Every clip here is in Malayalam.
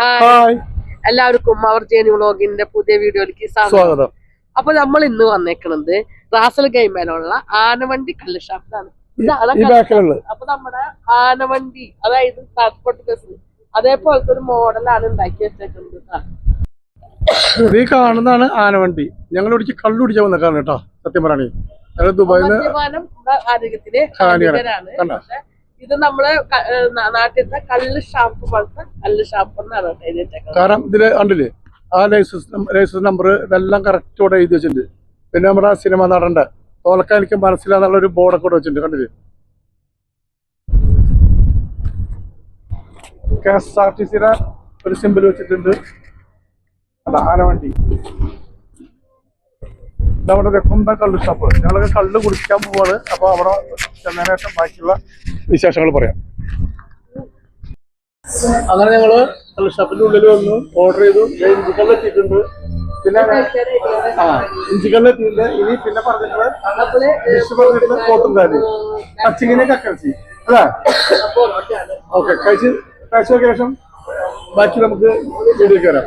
ഹായ്. എല്ലാവർക്കും അവർ ചെയ്യുന്ന വ്ളോഗിന്റെ പുതിയ വീഡിയോയിലേക്ക് സ്വാഗതം. അപ്പൊ നമ്മൾ ഇന്ന് വന്നേക്കണത് റാസൽ ഗൈമേലുള്ള ആനവണ്ടി കള്ള് ഷാപ്പിലാണ്. ഇതാണ് ഈ കള്ള് അപ്പൊ നമ്മുടെ ആനവണ്ടി അതായത് ട്രാൻസ്പോർട്ട് ബസ് അതേപോലത്തെ ഒരു മോഡലാണ് ഉണ്ടാക്കി വെച്ചേക്കുന്നത്. ഈ കാണുന്നതാണ് ആനവണ്ടി. ഞങ്ങൾ ഒടിച്ച് കള്ളു കുടിക്കാൻ വന്നേക്കാണ് കേട്ടോ സത്യം പറയണേ. ഞങ്ങൾ ദുബായിൽ ആരോഗ്യത്തിന് ഇത് നമ്മൾ നാട്ടിലത്തെ കല്ല് ഷാപ്പ് പോലത്തെ കല്ല് ഷാപ്പ് കാരണം ഇതിൽ കണ്ടില്ലേ? ആ ലൈസൻസ് ലൈസൻസ് നമ്പർ ഇതെല്ലാം കറക്റ്റോടെ എഴുതി വെച്ചിട്ടുണ്ട്. പിന്നെ നമ്മുടെ സിനിമ നടന്റെ തോൽക്കാൻ എനിക്ക് മനസ്സിലാന്നുള്ള ഒരു ബോർഡൊക്കെ കൂടെ വെച്ചിട്ടുണ്ട്. കണ്ടില്ലേ? കെ എസ് ആർ ടി സിയുടെ ഒരു സിമ്പിൾ വെച്ചിട്ടുണ്ട്. അത് ആനവണ്ടി. ഇതവിടെ കുമ്പൻ കള്ള് ഷോപ്പ് ഞങ്ങളൊക്കെ കള്ള് കുടിക്കാൻ പോവാണ്. അപ്പോൾ അവിടെ ചെന്നതിന് ശേഷം ബാക്കിയുള്ള വിശേഷങ്ങൾ പറയാം. അങ്ങനെ ഞങ്ങൾ കള്ള് ഷോപ്പിന്റെ ഉള്ളിൽ വന്നു. ഓർഡർ ചെയ്തു. ഇഞ്ചിക്കല്ലെത്തിയിട്ടുണ്ട് പിന്നെ ആ ഇഞ്ചിക്കല്ല് എത്തിയിട്ടുണ്ട്. ഇനി പിന്നെ പറഞ്ഞിട്ടുള്ളത് ഡിഷ് പറഞ്ഞിട്ടുള്ളത് കോട്ടും കാര്യം പച്ചിങ്ങനെ കക്കറച്ചി അല്ലേ? ഓക്കെ കഴിച്ച് കഴിച്ചതിനു ശേഷം ബാക്കി നമുക്ക് വീഡിയോ കയറാം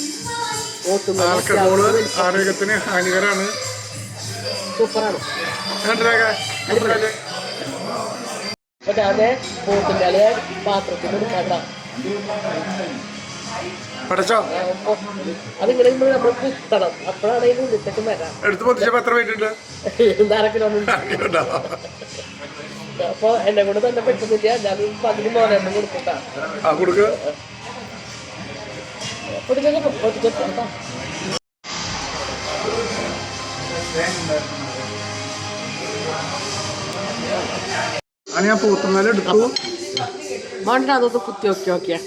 ആൽക്കഹോൾ ആരോഗ്യത്തിന് ഹാനികരാണ് സൂപ്പറാണ്. അതെ അല്ലെ? പാത്രത്തിൽ പഠിച്ചോ? അതിങ്ങനെ നമ്മൾ നമ്മൾ കുത്തണം. അപ്പോഴാണ് അതിന് ഉള്ളിത്തേക്ക് വരാം. എടുത്ത് പൊത്തിച്ചപ്പോ എത്ര വെയിറ്റ് ഉണ്ട്? നാല് കിലോമീറ്റർ അപ്പൊ എന്നെ കൂടെ തന്നെ പറ്റുന്നില്ല. ഞാൻ പകുതി മോനെ കൊടുക്കട്ടാ. ആ കൊടുക്ക് അങ്ങനെ ഞാൻ പോത്തുങ്കാൽ എടുത്തു മണ്ട അതൊന്ന് കുത്തി നോക്കി. നോക്കിയാ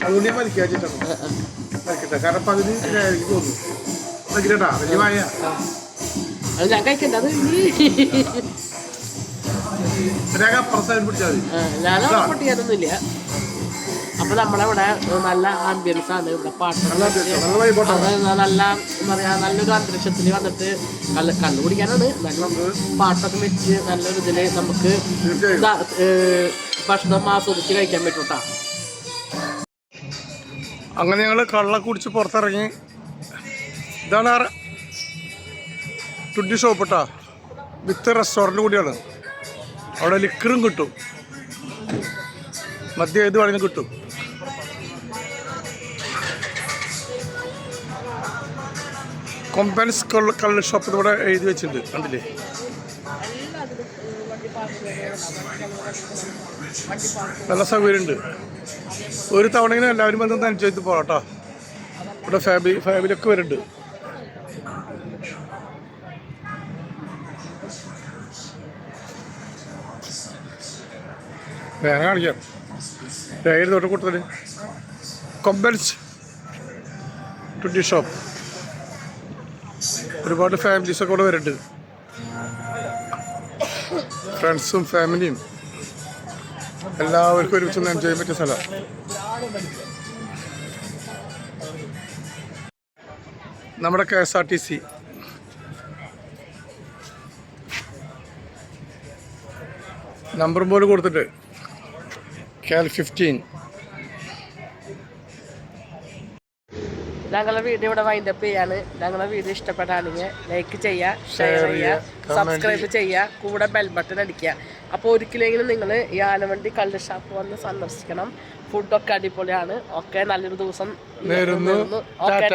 അതുകൊണ്ട് ഞാൻ വലിക്കാച്ചിട്ടാണ് വലിക്കട്ടെ. കാരണം പകുതി എനിക്ക് തോന്നുന്നു. വലിക്കട്ടാ വലിയ മായ അത് ഞാൻ കഴിക്കണ്ട അത് സൈഡ് പിടിച്ചാൽ മതി. അപ്പൊ നമ്മളിവിടെ നല്ല ആംബിയൻസ് ആണ്. ഇവിടെ പാട്ട് നല്ല എന്താ പറയാ നല്ലൊരു അന്തരീക്ഷത്തിൽ വന്നിട്ട് നല്ല കള്ളു കുടിക്കാനാണ്. നല്ല പാട്ടൊക്കെ വെച്ച് നല്ലൊരു ഇതിൽ നമുക്ക് ഭക്ഷണം ആസ്വദിച്ച് കഴിക്കാൻ പറ്റൂട്ടാ അങ്ങനെ ഞങ്ങൾ കള്ള കുടിച്ച് പുറത്തിറങ്ങി. ഇതാണ് ടുഡി ഷോപ്പ് കേട്ടോ വിത്ത് റെസ്റ്റോറന്റ് കൂടിയാണ്. അവിടെ ലിക്കറും കിട്ടും. മദ്യം ഏത് വേണമെങ്കിലും കിട്ടും. കൊമ്പൻസ് കള്ള് കള്ള് ഷോപ്പ് ഇവിടെ എഴുതി വെച്ചിട്ടുണ്ട്. കണ്ടില്ലേ? നല്ല സൗകര്യമുണ്ട്. ഒരു തവണ എല്ലാവരും വന്ന് അനുഭവിച്ച് പോകാം കേട്ടോ. ഇവിടെ ഫാമിലി ഫാമിലിയൊക്കെ വരുന്നുണ്ട്. വേറെ കാണിക്കാം. ഏത് തൊട്ട് കൊടുത്തത്. കൊമ്പൻസ് ട്വന്റി ഷോപ്പ്. ഒരുപാട് ഫാമിലീസൊക്കെ ഇവിടെ വരുന്നുണ്ട്. ഫ്രണ്ട്സും ഫാമിലിയും. എല്ലാവർക്കും ഒരുമിച്ച് എൻജോയ് ചെയ്യാൻ പറ്റിയ സ്ഥലമാണ് നമ്മുടെ K S R T C. Number പോലും കൊടുത്തിട്ട് കാൽ ഫിഫ്റ്റീൻ ഞങ്ങളെ വീഡിയോ ഇവിടെ വൈൻഡപ്പ് ചെയ്യാണ്. ഞങ്ങളെ വീഡിയോ ഇഷ്ടപ്പെട്ടാണെങ്കിൽ ലൈക്ക് ചെയ്യുക ഷെയർ ചെയ്യുക സബ്സ്ക്രൈബ് ചെയ്യുക. കൂടെ ബെൽ ബട്ടൺ അടിക്കുക. അപ്പോൾ ഒരിക്കലെങ്കിലും നിങ്ങൾ ഈ ആനവണ്ടി കള്ള് ഷാപ്പ് വന്ന് സന്ദർശിക്കണം. ഫുഡൊക്കെ അടിപൊളിയാണ്. ഓക്കെ നല്ലൊരു ദിവസം ഓക്കെ